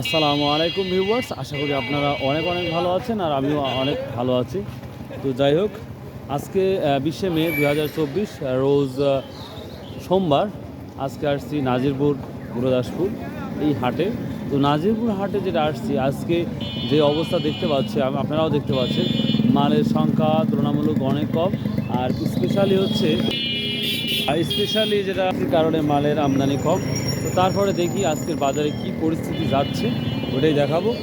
আসসালামু আলাইকুম ভিউয়ার্স, আশা করি আপনারা অনেক অনেক ভালো আছেন আর আমিও অনেক ভালো আছি। তো যাই হোক, আজকে বিশে মে দু হাজার চব্বিশ রোজ সোমবার, আজকে আসছি নাজিরপুর, গুরুদাসপুর, এই হাটে। তো নাজিরপুর হাটে যেটা আসছি, আজকে যে অবস্থা দেখতে পাচ্ছি আপনারাও দেখতে পাচ্ছেন, মালের সংখ্যা তুলনামূলক অনেক কম, আর স্পেশালি হচ্ছে, আর স্পেশালি যেটা কারণে মালের আমদানি কম তো তারপরে দেখি আজকের বাজারে কি পরিস্থিতি যাচ্ছে, ওটাই দেখাবো।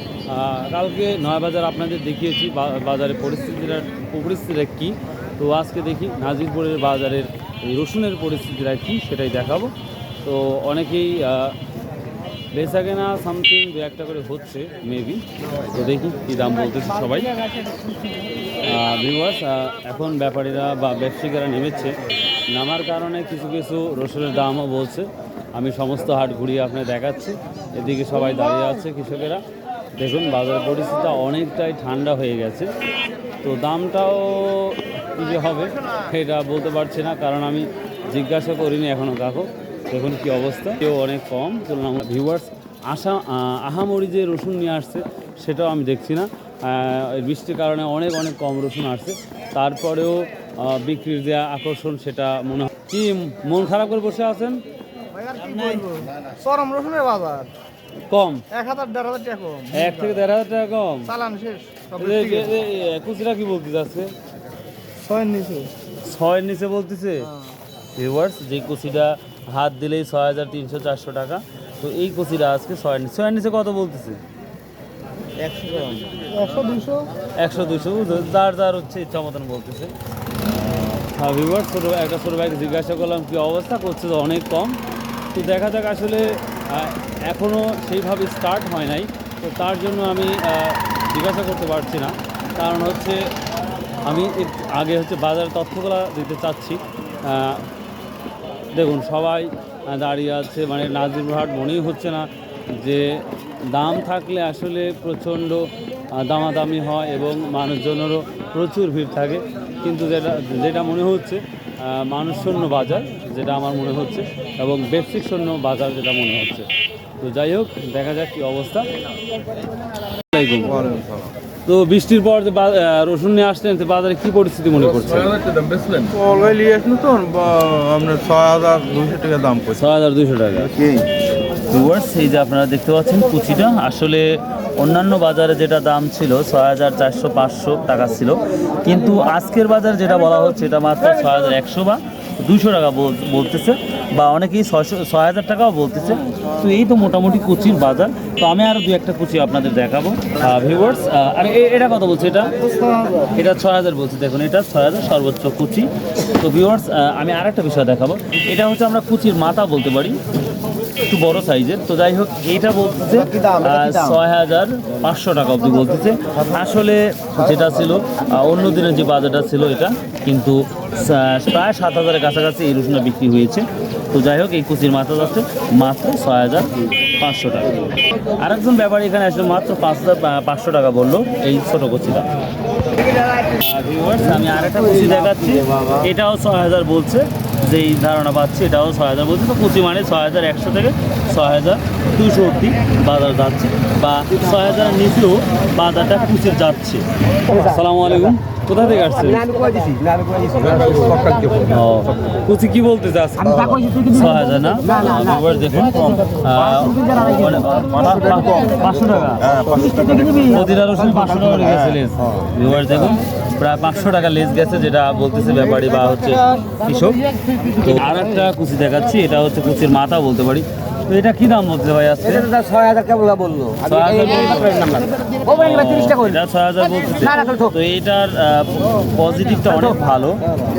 কালকে নয় বাজার আপনাদের দেখিয়েছি বা- বাজারে পরিস্থিতিটা পরিস্থিতিটা কী। তো আজকে দেখি নাজিরপুরের বাজারের এই রসুনের পরিস্থিতিটা কী, সেটাই দেখাবো। তো অনেকেই বেচা কেনা সামথিং দু একটা করে হচ্ছে মেবি তো দেখি কী দাম বলতেছে সবাই। ভিউয়ার্স এখন ব্যাপারীরা বা ব্যবসায়ীরা নেমেছে। নামার কারণে কিছু কিছু রসুনের দামও বলছে। আমি সমস্ত হাট ঘুরিয়ে আপনার দেখাচ্ছি। এদিকে সবাই দাঁড়িয়ে আছে কৃষকেরা। দেখুন বাজার পরিস্থিতি অনেকটাই ঠান্ডা হয়ে গেছে। তো দামটাও কী যে হবে সেটা বলতে পারছি না কারণ আমি জিজ্ঞাসা করিনি এখনও কাকু দেখুন কি অবস্থা কেউ অনেক কম। তুলনামূলক ভিউয়ার্স আশা আহ, আহামরি যে রসুন নিয়ে আসছে সেটাও আমি দেখছি না। বৃষ্টির কারণে অনেক অনেক কম রসুন আসছে। তারপরেও বিক্রির যে আকর্ষণ সেটা মনে হয় কি মন খারাপ করে বসে আছেন? চরম রসুনের বাজার। কম? এক হাজার দেড় হাজার টাকা কম। এক থেকে দেড় হাজার টাকা কম? চালান শেষ খুচরা কি বলতে যাচ্ছে ছয়ের নিচে। ছয়ের নিচে বলতেছে? ভিউয়ার্স যে কুচিটা হাত দিলেই ছয় হাজার তিনশো চারশো টাকা তো এই কুচিটা আজকে ছয়ের নিচে। ছয়ের নিচে কত বলতেছে? একশো দুশো যার যার হচ্ছে ইচ্ছা মতন বলতেছে। হ্যাঁ ভিউয়ার্স ছোটো একটা ছোটো ভাইকে জিজ্ঞাসা করলাম কি অবস্থা করছে? তো অনেক কম। তো দেখা যাক আসলে এখনও সেইভাবে স্টার্ট হয় নাই। তো তার জন্য আমি জিজ্ঞাসা করতে পারছি না। কারণ হচ্ছে, আমি আগে হচ্ছে বাজারের তথ্যগুলো দিতে চাচ্ছি। দেখুন, সবাই দাঁড়িয়ে আছে মানে নাজিরপুর হাট মনেই হচ্ছে না যে দাম থাকলে আসলে প্রচণ্ড দামাদামি হয় এবং মানুষজনেরও প্রচুর ভিড় থাকে। কিন্তু যেটা যেটা মনে হচ্ছে আহ, মানুষ শূন্য বাজার যেটা আমার মনে হচ্ছে এবং বেসিক শূন্য বাজার যেটা মনে হচ্ছে। তো যাই হোক দেখা যাক কী অবস্থা। তো বৃষ্টির পর যে রসুন নিয়ে আসলেন তো বাজারে কি পরিস্থিতি মনে করছে অলওয়ে নিয়ে আসলো তো আপনার ছয় হাজার দুশো টাকা। দাম পড়ছে ছয় হাজার দুশো টাকা। এই যে আপনারা দেখতে পাচ্ছেন কুচিটা আসলে অন্যান্য বাজারে যেটা দাম ছিল ছয় হাজার চারশো পাঁচশো টাকা ছিল। কিন্তু আজকের বাজার যেটা বলা হচ্ছে, এটা মাত্র ছয় হাজার একশো বা দুশো টাকা বল- বলতেছে বা অনেকেই ছয়শো ছয় হাজার টাকাও বলতেছে। তো এই তো মোটামুটি কুচির বাজার। তো আমি আরও দু একটা কুচি আপনাদের দেখাবো। ভিউয়ার্স আর এটা কত বলছে এটা? এটা ছয় হাজার বলছে, দেখুন এটা ছয় হাজার সর্বোচ্চ কুচি। তো ভিউয়ার্স আমি আর একটা বিষয় দেখাবো। এটা হচ্ছে আমরা কুচির মাথা বলতে পারি। একটু বড় সাইজের। তো যাই হোক এইটা বলতেছে ছয় হাজার পাঁচশো টাকা অবধি বলতেছে। আসলে যেটা ছিল অন্য দিনের যে বাজারটা ছিল এটা কিন্তু প্রায় সাত হাজারের কাছাকাছি এই রসুনটা বিক্রি হয়েছে। তো যাই হোক এই কুচির মাথা যাচ্ছে মাত্র ছয় হাজার পাঁচশো টাকা। আরেকজন ব্যাপারী এখানে আসলে মাত্র পাঁচ হাজার পাঁচশো টাকা বলল এই ছোটো কুচিটা। আমি আরেকটা কুচি দেখাচ্ছি। এটাও ছয় হাজার বলছে। যেই ধারণা পাচ্ছি এটাও ছয় হাজার বলছে। তো কুচি মানে ছয় হাজার একশো থেকে ছয় হাজার দুশো অব্দি বাজার যাচ্ছে বা ছয় হাজারের নিচেও বাজারটা কুচির যাচ্ছে। আসসালামু আলাইকুম। কোথা থেকে আসছে ও কুচি কি বলতে চাস ছয় হাজার না? দেখুন পাঁচশো টাকা প্রতিটা রসুন পাঁচশো টাকা লেজ ভিউয়ার দেখুন প্রায় পাঁচশো টাকা লেস গেছে যেটা বলতেছে ব্যাপারী বা হচ্ছে কৃষক। তো আর একটা কুচি দেখাচ্ছি এটা হচ্ছে কুচির মাথা বলতে পারি। তো এটা কি দাম বলছে ভাই আজকে? ছয় হাজার টাকা বলল। ছয় হাজার এটা বলতেছে। তো এটার পজিটিভটা অনেক ভালো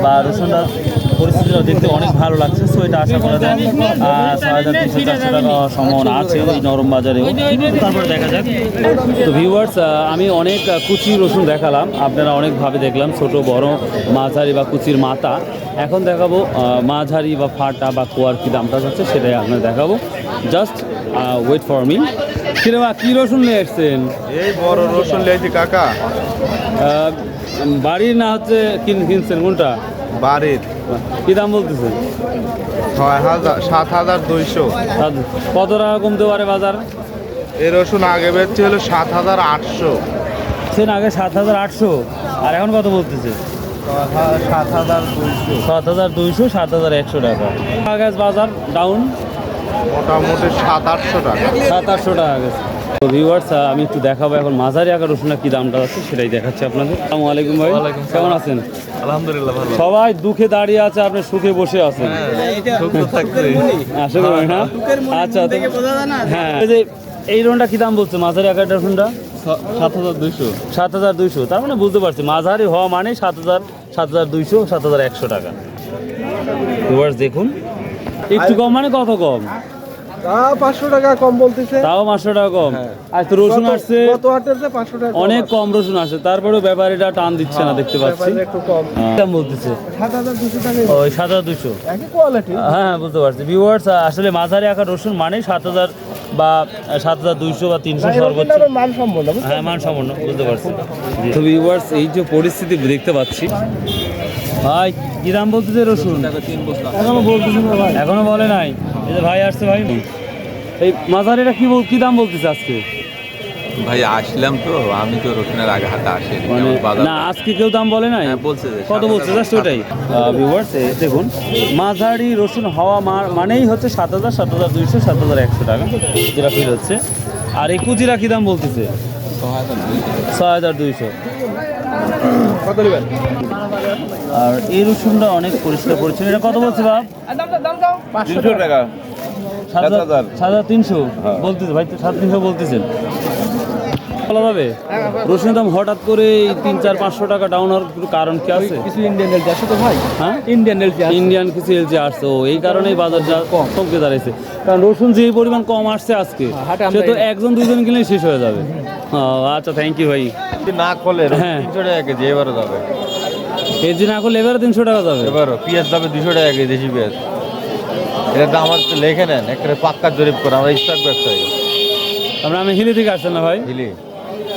বা রসুনটার পরিস্থিতিটা দেখতে অনেক ভালো লাগছে সো এটা আশা করা যায়। ছয় হাজার তিনশো চারশো টাকা সম্ভাবনা আছে এই নরম বাজারেও তারপরে দেখা যাক। তো ভিউয়ার্স আমি অনেক কুচি রসুন দেখালাম। আপনারা অনেকভাবে দেখলাম ছোট বড় মাঝারি বা কুচির মাথা। এখন দেখাবো মাঝারি বা ফাটা বা কোয়ার কী দামটা যাচ্ছে সেটাই আপনার দেখাবো। জাস্ট ওয়েট ফর মি কিরমা কী রসুন নিয়ে এসছেন? এই বড় রসুন লেছি কাকা। বাড়ির না হচ্ছে কিন কিনছেন কোনটা? বাড়ির। কী দাম বলতেছে? ছয় হাজার সাত হাজার দুইশো। কত টাকা কমতে পারে বাজার? এই রসুন আগে বেচছে হলো সাত হাজার আটশো। সেন আগে সাত হাজার আটশো আর এখন কত বলতেছে? সাত হাজার দুইশো। সাত হাজার দুইশো সাত হাজার একশো টাকা। আগে বাজার ডাউন মোটামুটি সাত আটশো টাকা। সাত আটশো টাকা গেছে। তো ভিউয়ার্স আমি একটু দেখাবো এখন মাঝারি আকার রসুনের কি দামটা আছে সেটাই দেখাচ্ছি আপনাদের। আসসালামু আলাইকুম ভাই। কেমন আছেন? আলহামদুলিল্লাহ ভালো। সবাই দুঃখে দাঁড়িয়ে আছে আপনি সুখে বসে আছেন। না? আচ্ছা হ্যাঁ এই যে এই রোনটা কি দাম বলছে মাঝারি আকার রসুনটা? সাত হাজার দুইশো। সাত হাজার দুইশো। তার মানে বুঝতে পারছি মাঝারি হওয়া মানে সাত হাজার সাত হাজার দুইশো সাত হাজার একশো টাকা। ভিউয়ার্স দেখুন। একটু কম মানে কত কম? পাঁচশো টাকা কম বলতেছে। তাও পাঁচশো টাকা কম। আজ তো রসুন আসছে কত হাটেছে পাঁচশো টাকা অনেক কম রসুন আসে তারপরেও ব্যাপারীটা টান দিচ্ছে না দেখতে পাচ্ছি। একটু কম। হ্যাঁ। দাম বলতেছে। সাত হাজার দুশো টাকা ওই সাত হাজার দুশো। কোয়ালিটি হ্যাঁ বুঝতে পারছি। ভিউয়ার্স আসলে মাঝারি আকার রসুন মানে সাত হাজার বা সাত হাজার দুইশো বা তিনশো সর্বোচ্চ। মান সম্পন্ন হ্যাঁ মান সম্পন্ন বুঝতে পারছি। তো ভিউয়ার্স এই যে পরিস্থিতি দেখতে পাচ্ছি। ভাই কি দাম বলতেছে রসুন? এখনও বলতেছে এখনও বলে নাই। ভাই আসছে ভাই। এই মাঝারিটা কি বল কি দাম বলতেছে আজকে? ভাই আসলাম তো আমি তো রসুনের আগে হাতে আসি মানে না আজকে কেউ দাম বলে নাই। হ্যাঁ, বলছে কত বলছে? জাস্ট ওটাই ভিউয়ার্স দেখুন মাঝারি রসুন হওয়া মানেই হচ্ছে সাত হাজার সাত হাজার দুইশো সাত হাজার একশো টাকা যেটা ফিল হচ্ছে। আর এই কুচিরা কি দাম বলতেছে? ছয় হাজার দুইশো। আর এই রসুনটা অনেক পরিষ্কার পরিচ্ছন্ন। এটা কত বলছে বাপ? তিনশো টাকা। সাত হাজার। তিনশো। বলতেছে ভাই তো সাত তিনশো বলতেছেন। বলা যাবে? রসুনের দাম হঠাৎ করে তিন চার পাঁচশো টাকা ডাউন হওয়ার কোনো কারণ কি আছে? কিছু ইন্ডিয়ান এলচি আছে তো ভাই? হ্যাঁ? ইন্ডিয়ান আছে। ইন্ডিয়ান কিছু এলজি আসছে ও এই কারণেই বাজারটা কমকে দাঁড়াইছে। কারণ রসুন যে পরিমাণ কম আসছে আজকে সে তো একজন দুইজন কিনলেই শেষ হয়ে যাবে। ও, আচ্ছা থ্যাংক ইউ ভাই। না খোলে হ্যাঁ। তিনশো টাকা কেজি এবারে যাবে। কেজি না করলে এবারে তিনশো টাকা যাবে? এবারও। পেঁয়াজ যাবে দুশো টাকা কেজি দেশি পেঁয়াজ। এটা দাম আমার লেখে নেন একটা পাক্কা জরিপ করে আমরা স্টক ব্যবসায়ী। আমরা আমি হিলি থেকে আসছেন না ভাই? হিলি।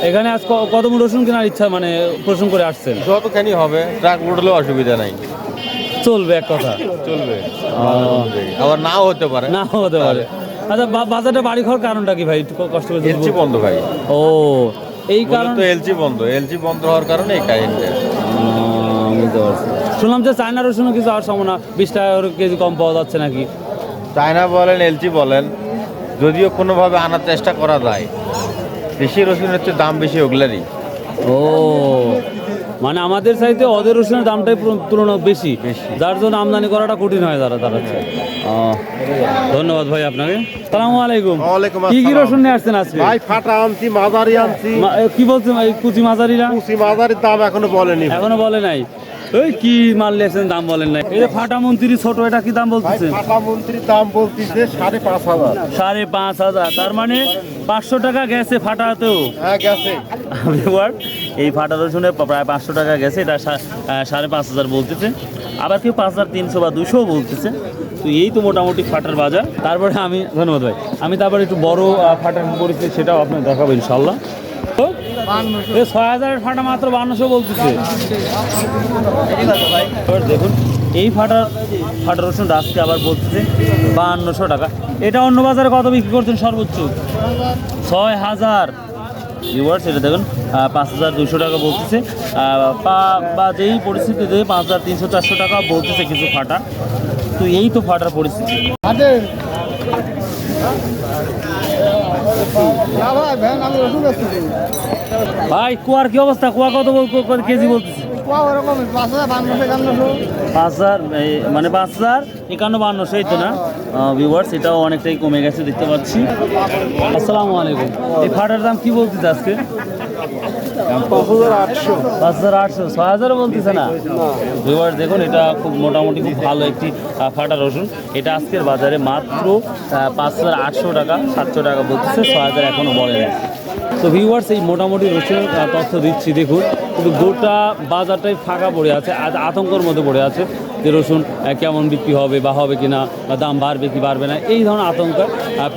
এখানে আজ কত মুঠ রসুন কেনার ইচ্ছা মানে প্রশ্ন করে আসছেন? যতখানি হবে ট্রাক উঠলেও অসুবিধা নাই। চলবে এক কথা। চলবে। আবার নাও হতে পারে। না হতে পারে। আচ্ছা বাজারটা বাড়ি খাওয়ার কারণটা কি ভাই? কষ্ট করে বল- বন্ধ ভাই। ও এই কারণ তো এলচি বন্ধ। এলচি বন্ধ হওয়ার কারণে এই কাহিনীটা আহ, বুঝতে পারছি। শুনলাম যে চায়না রসুনও কিছু আর সম্ভাবনা। বিশ টাকা কেজি কম পাওয়া যাচ্ছে নাকি? চায়না বলেন এলচি বলেন যদিও কোনোভাবে আনার চেষ্টা করা যায়। দেশি রসুন হচ্ছে দাম বেশি ওগুলারই। ও মানে আমাদের চাইতে ওদের রসুনের দামটাই তুলনা বেশি। বেশি। যার জন্য আমদানি করাটা কঠিন হয় তারা দাঁড়াচ্ছে ধন্যবাদ ভাই আপনাকে। সালামু আলাইকুম। কি কি রসুন নিয়ে আসছেন আজকে? ভাই ফাটা আনছি মাঝারি আনছি। কি বলছেন ভাই? কুচি মাঝারিরা কুচি মাঝারির দাম এখনও বলেনি এখনও বলে নাই। ওই কি মাল নিয়েছেন দাম বলেন নাই। এই যে ফাটা মন্ত্রী ছোট এটা কি দাম ভাই বলতেছেন ফাটা মন্ত্রীর দাম বলতিছে সাড়ে পাঁচ হাজার। সাড়ে পাঁচ হাজার। তার মানে পাঁচশো টাকা গেছে ফাটাতেও। হ্যাঁ গেছে। এই ফাটা রসুনে প্রায় পাঁচশো টাকা গেছে এটা সাড়ে পাঁচ হাজার বলতেছে। আবার কেউ পাঁচ হাজার তিনশো বা দুশোও বলতেছে। তো এই তো মোটামুটি ফাটার বাজার। তারপরে আমি ধন্যবাদ ভাই আমি তারপরে একটু বড় ফাটার পরিস্থিতি সেটাও আপনার দেখাবো ইনশাল্লাহ তো ছয় হাজারের ফাটা মাত্র বান্নশো বলতেছে। এবার দেখুন এই ফাটা ফাটা রসুন আজকে আবার বলতেছে বাহান্নশো টাকা। এটা অন্য বাজারে কত বিক্রি করছেন সর্বোচ্চ? ছয় হাজার। ভিউয়ার্স এটা দেখুন পাঁচ হাজার দুশো টাকা বলতেছে। বা যেই পরিস্থিতিতে পাঁচ হাজার তিনশো চারশো টাকা বলতেছে কিছু ফাটা তো এই তো ফাটার পরিস্থিতি। ভাই কুয়ার কি অবস্থা? কুয়া কত কেজি বলতেছে? মানে একান্ন তো না? ভিউয়ার্স এটাও অনেকটাই কমে গেছে দেখতে পাচ্ছি। আসসালামু আলাইকুম। এই ফাটার দাম কি বলতে আজকে? পাঁচ হাজার আটশো। ছয় হাজারও বলতেছে না? ভিউয়ার্স দেখুন, এটা খুব মোটামুটি খুব ভালো একটি ফাটা রসুন। এটা আজকের বাজারে মাত্র পাঁচ হাজার আটশো টাকা, সাতশো টাকা বলতেছে, ছয় হাজার এখনও বলে না তো ভিউয়ার্স এই মোটামুটি রসুনের তথ্য দিচ্ছি, দেখুন। কিন্তু গোটা বাজারটাই ফাঁকা পড়ে আছে আতঙ্কর মধ্যে পড়ে আছে। যে রসুন কেমন বিক্রি হবে বা হবে কি না বা দাম বাড়বে কি বাড়বে না এই ধরনের আতঙ্ক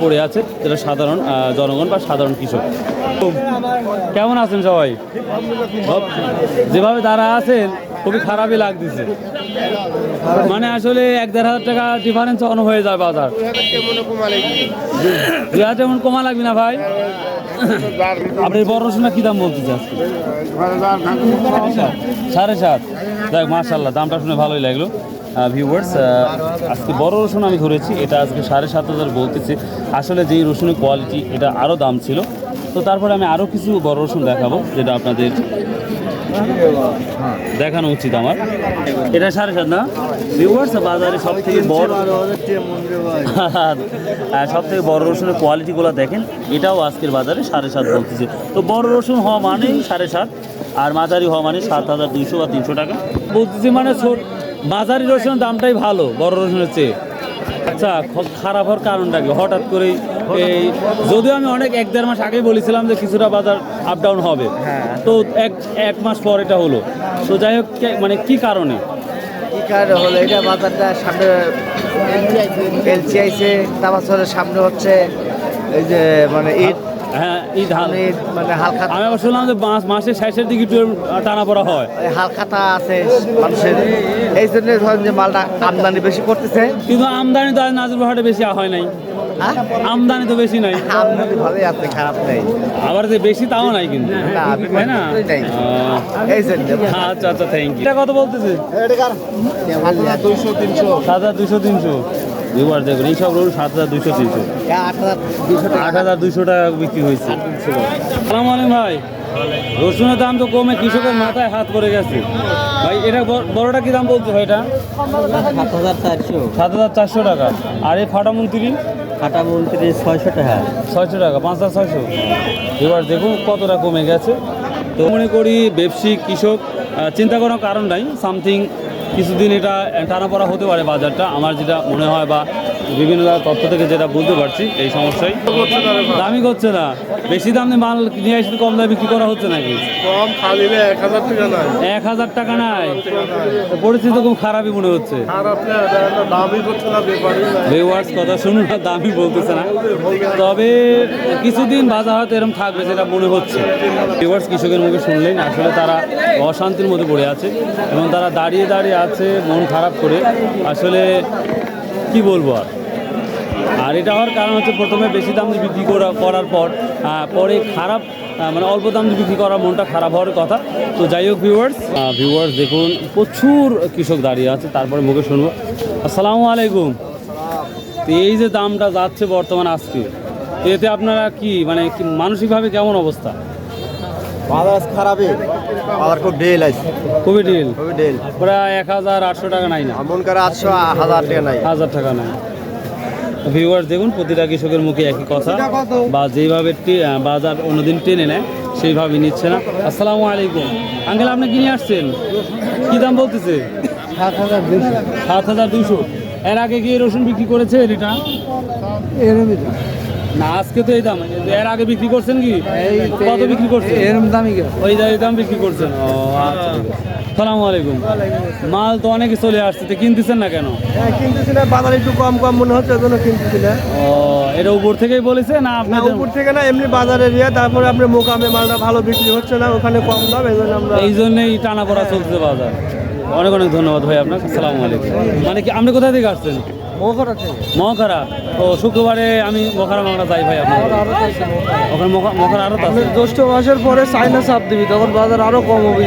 পড়ে আছে যেটা সাধারণ জনগণ বা সাধারণ কৃষক। কেমন আছেন সবাই? সব- যেভাবে তারা আছেন খুবই খারাপই লাগতেছে। মানে আসলে এক দেড় হাজার টাকা ডিফারেন্স অন হয়ে যায় বাজার। দুই হাজার কমা লাগবে না ভাই। আপনি বড় রসুনটা কি দাম বলতে চাচ্ছেন সাড়ে সাত। দেখ মার্শাল্লাহ দামটা শুনে ভালোই লাগল। ভিউয়ার্স আজকে বড় রসুন আমি ধরেছি, এটা আজকে সাড়ে সাত হাজার বলতেছি। আসলে যেই রসুনের কোয়ালিটি এটা আরও দাম ছিল। তো তারপরে আমি আরও কিছু বড় রসুন দেখাবো, যেটা আপনাদের দেখানো উচিত আমার। এটা সাড়ে সাত না? ভিউয়ার্স বাজারে সব থেকে বড় সব থেকে বড় রসুনের কোয়ালিটিগুলো দেখেন। এটাও আজকের বাজারে সাড়ে সাত বলতেছে। তো বড় রসুন হওয়া মানেই সাড়ে সাত, আর মাঝারি হওয়া মানে সাত হাজার দুইশো বা তিনশো টাকা। বলতেছি মানে মাঝারি রসুনের দামটাই ভালো, বড় রসুনের চেয়ে। আচ্ছা খারাপ হওয়ার কারণটা কি? হঠাৎ করে এই যদিও আমি অনেক এক দেড় মাস আগেই বলেছিলাম যে কিছুটা বাজার আপ ডাউন হবে। তো এক এক মাস পর এটা হলো। তো যাই হোক মানে কি কারণে? কি কারণে হলো? এটা বাজারটা সামনে এলচি আইছে তারপর সামনে হচ্ছে এই যে মানে ঈদ হ্যাঁ ধান মানে হালকা আমি আবার শুনলাম যে মাস মাসের শেষের দিকে একটু টানা পড়া হয়। হালখাতা আছে মানুষের। এই জন্য ধরেন যে মালটা আমদানি বেশি করতেছে। কিন্তু আমদানি তো আজ নাজির হাটে বেশি হয় নাই। হ্যাঁ? আমদানি তো বেশি নাই। আমদানি ভালোই আছে খারাপ নেই। আবার যে বেশি তাও নাই কিন্তু। তাই না? এই জন্য। আচ্ছা আচ্ছা থ্যাংক ইউ এটা কত বলতেছে? দুইশো তিনশো। সাত হাজার দুশো তিনশো। এবার দেখুন এইসব রোল সাত হাজার দুশো তিনশো আট হাজার দুশো টাকা বিক্রি হয়েছে। সালাম আলাইকুম ভাই। রসুনের দাম তো কমে, কৃষকের মাথায় হাত পড়ে গেছে। ভাই, এটা বড়- বড়টা কি দাম বলছে ভাই এটা? সাত হাজার চারশো টাকা। আর এই ফাটা মন্ত্রী? ফাটা মন্ত্রী ছয়শো টাকা ছয়শো টাকা পাঁচ হাজার ছয়শো। এবার দেখুন কতটা কমে গেছে। তো মনে করি ব্যবসায়িক কৃষক চিন্তা করার কারণ নাই। সামথিং কিছুদিন এটা টানা পড়া হতে পারে বাজারটা। আমার যেটা মনে হয় বা বিভিন্ন তথ্য থেকে যেটা বুঝতে পারছি এই সমস্যায় দামি করছে না। বেশি দামে মাল নিয়ে এসে কম দামে বিক্রি করা হচ্ছে নাকি? কম খালি এক হাজার টাকা নাই। এক হাজার টাকা নাই। পরিস্থিতি তো খুব খারাপই মনে হচ্ছে। দামই ভিউয়ার্স কথা শুনুন না দামি বলতেছে না। তবে কিছুদিন বাজার হয়তো এরকম থাকবে যেটা মনে হচ্ছে। ভিউয়ার্স কৃষকের মুখে শুনলেন আসলে তারা অশান্তির মধ্যে পড়ে আছে এবং তারা দাঁড়িয়ে দাঁড়িয়ে আছে মন খারাপ করে। আসলে কি বলব আর? আর এটা হওয়ার কারণ হচ্ছে প্রথমে বেশি দাম দিয়ে বিক্রি করা করার পর পরে খারাপ মানে অল্প দাম দিয়ে বিক্রি করার মনটা খারাপ হওয়ার কথা। তো যাই হোক ভিউয়ার্স ভিউয়ার্স দেখুন প্রচুর কৃষক দাঁড়িয়ে আছে তারপরে মুখে শুনব। আসসালামু আলাইকুম। তো এই যে দামটা যাচ্ছে বর্তমান আজকে এতে আপনারা কি মানে কি মানসিকভাবে কেমন অবস্থা? বাজার খারাপই। বাজার খুব ডেল আছে। খুবই ডিল। খুবই ডেল। প্রায় এক হাজার আটশো টাকা নাই না। মন করে আটশো হাজার টাকা নাই। হাজার টাকা নাই। ভিউয়ার্স দেখুন প্রতিটা কৃষকের মুখে একই কথা। বা আহ, বাজার অন্যদিন টেনে নেয় সেইভাবে নিচ্ছে না। আসসালামু আলাইকুম। আঙ্কেল আপনি কিনে আসছেন? কি দাম বলতেছে? সাত হাজার দুশো এর আগে কি রসুন বিক্রি করেছে এটা? না আজকে তো এই দাম। এর আগে বিক্রি করছেন কি? কত বিক্রি করছেন? এরম দামি কে ওই দাম বিক্রি করছেন। ও আচ্ছা। ঠিক আছে। সালামু আলাইকুম। মাল তো অনেকে চলে আসছে তো কিনতেছেন না কেন? হ্যাঁ কিনতেছি না বাজার একটু কম কম মনে হচ্ছে ওই জন্য কিনতেছি না। ও এটা উপর থেকেই বলেছে না আপনার উপর থেকে না এমনি বাজারে এরিয়া তারপরে আপনি মোকামে মালটা ভালো বিক্রি হচ্ছে না ওখানে কম দাম এই জন্য আমরা এই জন্যই টানা পড়া চলছে বাজার। অনেক অনেক ধন্যবাদ ভাই আপনাকে আসসালামু আলাইকুম। মানে কি আপনি কোথা থেকে আসছেন? মহাখারা ও শুক্রবারে আমি মখারা মাংরা যাই ভাই আপনার ওখানে মখা- মখারা আরও আছে। জ্যৈষ্ঠ মাসের পরে চাইনা চাপ দিবি তখন বাজার আরও কম হবে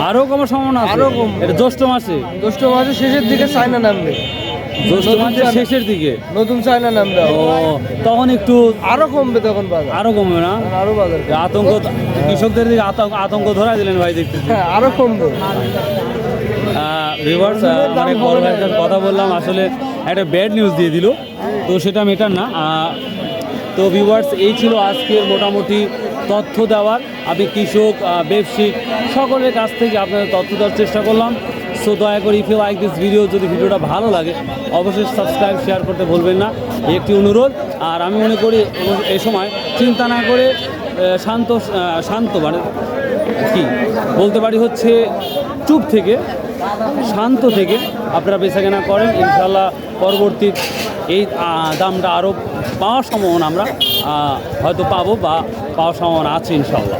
আরও কমার সম্ভাবনা আরও কমবে। এটা জ্যৈষ্ঠ মাসে। জ্যৈষ্ঠ মাসের শেষের দিকে চাইনা নামবে। জ্যৈষ্ঠ মাসের শেষের দিকে। নতুন চাইনা নামবে ও তখন একটু আরও কমবে তখন বাজার। আরও কমবে না? আরও বাজার আতঙ্ক কৃষকদের দিকে আতঙ্ক আতঙ্ক ধরা দিলেন ভাই দেখতেছি। হ্যাঁ আরও কমবে। রিভার্স মানে কথা বললাম। আসলে একটা ব্যাড নিউজ দিয়ে দিল। তো সেটা মেটার না। তো ভিউয়ার্স এই ছিল আজকের মোটামুটি তথ্য দেওয়ার। আমি কৃষক ব্যবসায়িক সকলের কাছ থেকে আপনাদের তথ্য দেওয়ার চেষ্টা করলাম। সো দয়া করে if you like this video যদি ভিডিওটা ভালো লাগে, অবশ্যই সাবস্ক্রাইব শেয়ার করতে ভুলবেন না। একটি অনুরোধ। আর আমি মনে করি, এ- সময় চিন্তা না করে শান্ত শান্ত মানে কি? বলতে পারি হচ্ছে, চুপ থেকে শান্ত থেকে আপনারা বেচাকেনা করেন ইনশাল্লাহ পরবর্তী এই দামটা আরও পাওয়ার সম্ভাবনা আমরা হয়তো পাবো বা পাওয়ার সম্ভাবনা আছে ইনশাল্লাহ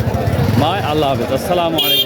বাই আল্লাহ হাফিজ। আসসালামু আলাইকুম।